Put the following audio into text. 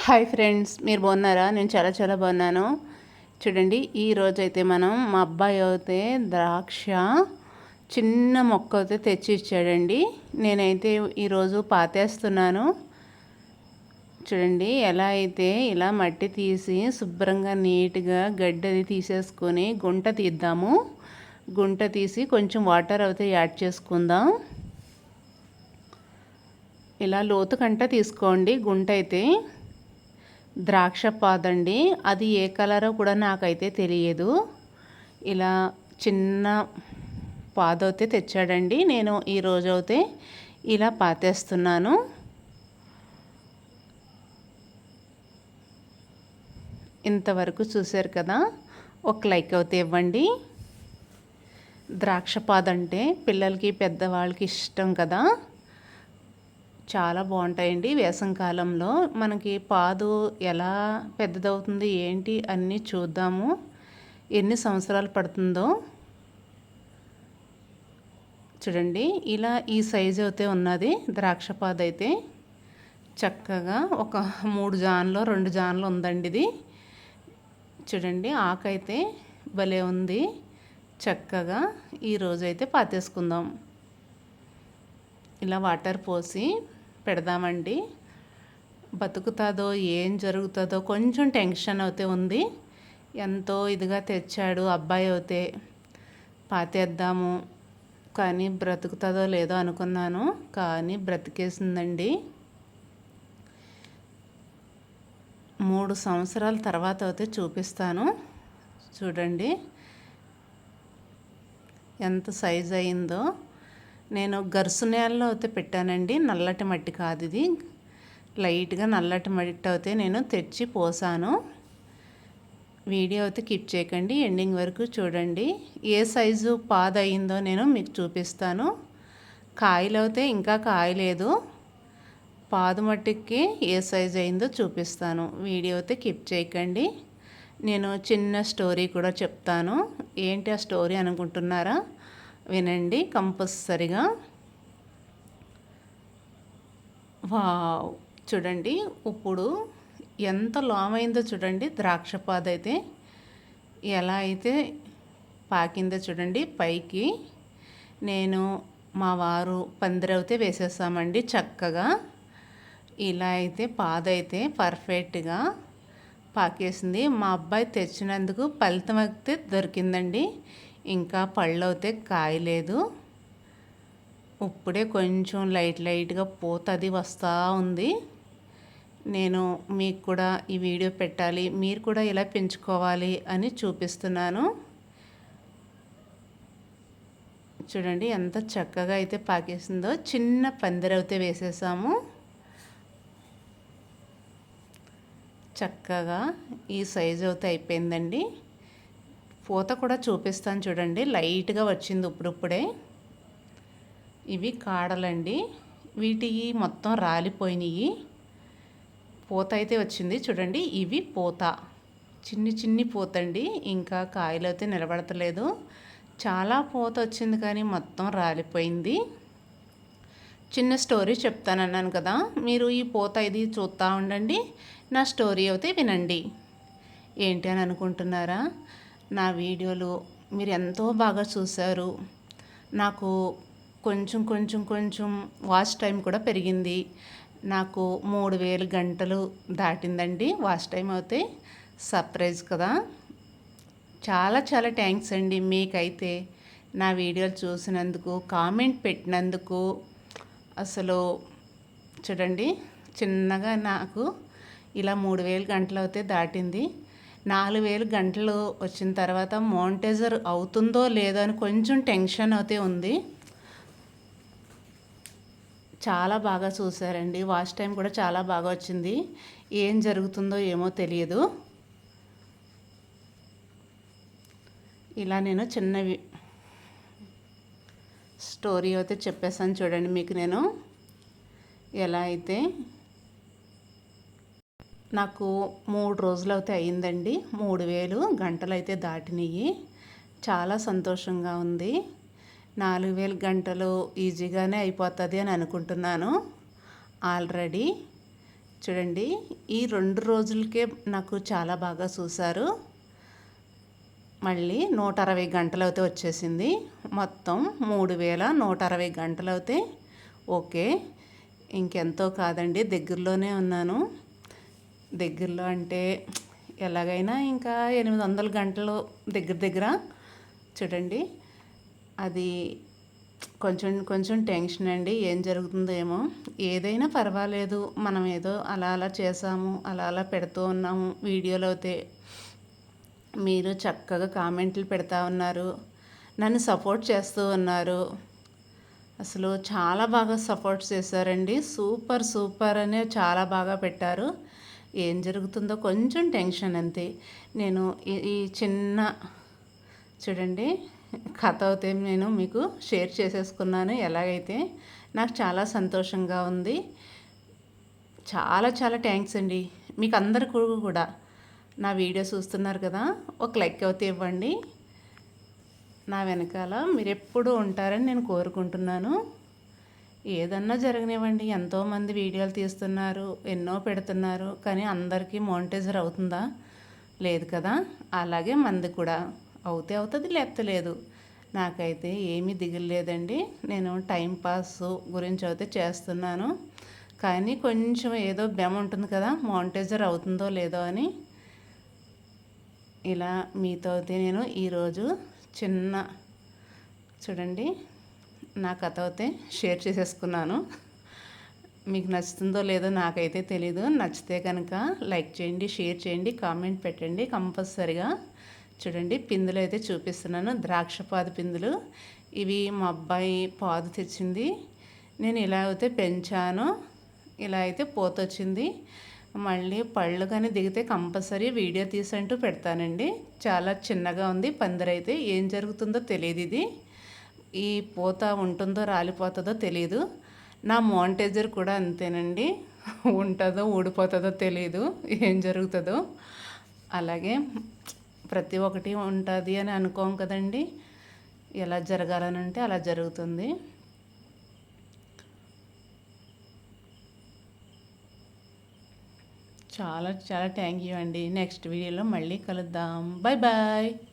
Hi friends మీరు బాగున్నారా? నేను చాలా చాలా బాగున్నాను. చూడండి ఈరోజు అయితే మనం మా అబ్బాయి అయితే ద్రాక్ష చిన్న మొక్క అయితే తెచ్చి ఇచ్చాడండి నేనైతే ఈరోజు పాతేస్తున్నాను. చూడండి ఎలా అయితే ఇలా మట్టి తీసి శుభ్రంగా నీట్గా గడ్డది తీసేసుకొని గుంట తీద్దాము. గుంట తీసి కొంచెం వాటర్ అయితే యాడ్ చేసుకుందాం. ఇలా లోతు కంట తీసుకోండి గుంట అయితే. ద్రాక్ష పాదండి. అది ఏ కలరో కూడా నాకైతే తెలియదు. ఇలా చిన్న పాదైతే తెచ్చాడండి. నేను ఈరోజు అయితే ఇలా పాతేస్తున్నాను. ఇంతవరకు చూశారు కదా ఒక లైక్ అయితే ఇవ్వండి. ద్రాక్ష పాదంటే పిల్లలకి పెద్దవాళ్ళకి ఇష్టం కదా. చాలా బాగుంటాయండి వేసంకాలంలో మనకి పాదు ఎలా పెద్దదవుతుంది ఏంటి అన్నీ చూద్దాము. ఎన్ని సంవత్సరాలు పడుతుందో చూడండి. ఇలా ఈ సైజు అయితే ఉన్నది ద్రాక్ష పాదు అయితే. చక్కగా ఒక మూడు జాన్లో రెండు జాన్లు ఉందండి ఇది. చూడండి ఆకైతే భలే ఉంది. చక్కగా ఈరోజైతే పాతేసుకుందాం. ఇలా వాటర్ పోసి పెడదామండి. బతుకుతుందో ఏం జరుగుతుందో కొంచెం టెన్షన్ అయితే ఉంది. ఎంతో ఇదిగా తెచ్చాడు అబ్బాయి అయితే. పాతేద్దాము. కానీ బ్రతుకుతుందో లేదో అనుకున్నాను. కానీ బ్రతికేసిందండి. మూడు సంవత్సరాల తర్వాత అయితే చూపిస్తాను. చూడండి. ఎంత సైజ్ అయిందో. నేను గరుసు నేలలో అయితే పెట్టానండి. నల్లటి మట్టి కాదు ఇది. లైట్గా నల్లటి మట్టి అయితే నేను తెచ్చి పోసాను. వీడియో అయితే కిప్ చేయకండి. ఎండింగ్ వరకు చూడండి. ఏ సైజు పాద అయిందో నేను మీకు చూపిస్తాను. కాయలు అయితే ఇంకా కాయలేదు. పాదు మట్టికి ఏ సైజు అయిందో చూపిస్తాను. వీడియో అయితే కిప్ చేయకండి. నేను చిన్న స్టోరీ కూడా చెప్తాను. ఏంటి ఆ స్టోరీ అనుకుంటున్నారా? వినండి కంపల్సరిగా. వా చూడండి ఇప్పుడు ఎంత లామైందో చూడండి ద్రాక్ష పాద అయితే ఎలా అయితే పాకిందో చూడండి పైకి నేను మా వారు పందిరవుతే వేసేసామండి చక్కగా. ఇలా అయితే పాద అయితే పర్ఫెక్ట్గా పాకేసింది. మా అబ్బాయి తెచ్చినందుకు ఫలితం అయితే దొరికిందండి. ఇంకా పళ్ళు అయితే కాయలేదు. ఇప్పుడే కొంచెం లైట్ లైట్గా పోతుంది వస్తూ ఉంది. నేను మీకు కూడా ఈ వీడియో పెట్టాలి మీరు కూడా ఇలా పెంచుకోవాలి అని చూపిస్తున్నాను. చూడండి ఎంత చక్కగా అయితే పాకేసిందో చిన్న పందిరైతే వేసేసాము. చక్కగా ఈ సైజు అయితే అయిపోయిందండి. పూత కూడా చూపిస్తాను చూడండి. లైట్గా వచ్చింది ఇప్పుడిప్పుడే. ఇవి కాడలండి. వీటికి మొత్తం రాలిపోయినాయి. పూత అయితే వచ్చింది చూడండి. ఇవి పూత. చిన్ని చిన్ని పూత అండి ఇంకా కాయలు అయితే నిలబడతలేదు. చాలా పూత వచ్చింది కానీ మొత్తం రాలిపోయింది. చిన్న స్టోరీ చెప్తానన్నాను కదా. మీరు ఈ పూత ఇది చూస్తూ ఉండండి. నా స్టోరీ అయితే వినండి. ఏంటి అని అనుకుంటున్నారా? నా వీడియోలు మీరు ఎంతో బాగా చూశారు. నాకు కొంచెం కొంచెం కొంచెం వాచ్ టైం కూడా పెరిగింది. నాకు మూడు వేలు గంటలు దాటిందండి. వాచ్ టైం అయితే సర్ప్రైజ్ కదా. చాలా చాలా థ్యాంక్స్ అండి మీకైతే నా వీడియోలు చూసినందుకు కామెంట్ పెట్టినందుకు. అసలు చూడండి చిన్నగా నాకు ఇలా మూడు వేలు గంటలు అయితే దాటింది. నాలుగు వేలు గంటలు వచ్చిన తర్వాత మోనిటైజర్ అవుతుందో లేదో అని కొంచెం టెన్షన్ అయితే ఉంది. చాలా బాగా చూసారండి వాచ్ టైం కూడా చాలా బాగా వచ్చింది. ఏం జరుగుతుందో ఏమో తెలియదు. ఇలా నేను చిన్నవి స్టోరీ అయితే చెప్పేసాను చూడండి మీకు నేను. ఎలా అయితే నాకు మూడు రోజులు అయితే అయిందండి మూడు వేలు గంటలు అయితే దాటినాయి చాలా సంతోషంగా ఉంది. నాలుగు వేలు గంటలు ఈజీగానే అయిపోతుంది అని అనుకుంటున్నాను. ఆల్రెడీ చూడండి ఈ రెండు రోజులకే నాకు చాలా బాగా చూశారు. మళ్ళీ నూట అరవై గంటలు అయితే వచ్చేసింది. మొత్తం మూడు వేల నూట అరవై గంటలు అయితే ఓకే. ఇంకెంతో కాదండి దగ్గరలోనే ఉన్నాను. దగ్గరలో అంటే ఎలాగైనా ఇంకా ఎనిమిది వందల గంటలు దగ్గర దగ్గర చూడండి. అది కొంచెం కొంచెం టెన్షన్ అండి. ఏం జరుగుతుందేమో. ఏదైనా పర్వాలేదు. మనం ఏదో అలా అలా చేసాము అలా అలా పెడుతూ ఉన్నాము వీడియోలో అయితే. మీరు చక్కగా కామెంట్లు పెడతా ఉన్నారు. నన్ను సపోర్ట్ చేస్తూ ఉన్నారు. అసలు చాలా బాగా సపోర్ట్ చేశారండి. సూపర్ సూపర్ అనే చాలా బాగా పెట్టారు. ఏం జరుగుతుందో కొంచెం టెన్షన్ అంతే. నేను ఈ చిన్న చూడండి కథ అయితే నేను మీకు షేర్ చేసేసుకున్నాను. ఎలాగైతే నాకు చాలా సంతోషంగా ఉంది. చాలా చాలా థ్యాంక్స్ అండి. మీకు అందరికీ కూడా. నా వీడియో చూస్తున్నారు కదా ఒక లైక్ అయితే ఇవ్వండి. నా వెనకాల మీరు ఎప్పుడూ ఉంటారని నేను కోరుకుంటున్నాను. ఏదన్నా జరగనివ్వండి. ఎంతోమంది వీడియోలు తీస్తున్నారు ఎన్నో పెడుతున్నారు కానీ అందరికీ మోనిటైజర్ అవుతుందా? లేదు కదా. అలాగే మంది కూడా అవుతే అవుతుంది లేకపోతే లేదు. నాకైతే ఏమీ దిగులేదండి నేను టైంపాస్ గురించి అయితే చేస్తున్నాను. కానీ కొంచెం ఏదో బెమ ఉంటుంది కదా మోనిటైజర్ అవుతుందో లేదో అని. ఇలా మీతో అయితే నేను ఈరోజు చిన్న చూడండి నా కథ అయితే షేర్ చేసేసుకున్నాను. మీకు నచ్చుతుందో లేదో నాకైతే తెలీదు. నచ్చితే కనుక లైక్ చేయండి షేర్ చేయండి కామెంట్ పెట్టండి కంపల్సరిగా. చూడండి పిందులు అయితే చూపిస్తున్నాను. ద్రాక్ష పాదు పిందులు. ఇవి మా అబ్బాయి పాదు తెచ్చింది. నేను ఇలా అయితే పెంచాను. ఇలా అయితే పోతొచ్చింది. మళ్ళీ పళ్ళు కానీ దిగితే కంపల్సరీ వీడియో తీసంటూ పెడతానండి. చాలా చిన్నగా ఉంది పందిరైతే. ఏం జరుగుతుందో తెలియదు ఇది. ఈ పూత ఉంటుందో రాలిపోతుందో తెలియదు నా మోంటేజర్ కూడా అంతేనండి. ఉంటుందో ఊడిపోతుందో తెలియదు ఏం జరుగుతుందో. అలాగే ప్రతి ఒక్కటి ఉంటుంది అని అనుకోం కదండి. ఎలా జరగాలని అంటే అలా జరుగుతుంది. చాలా చాలా థ్యాంక్ యూ అండి. నెక్స్ట్ వీడియోలో మళ్ళీ కలుద్దాం. Bye bye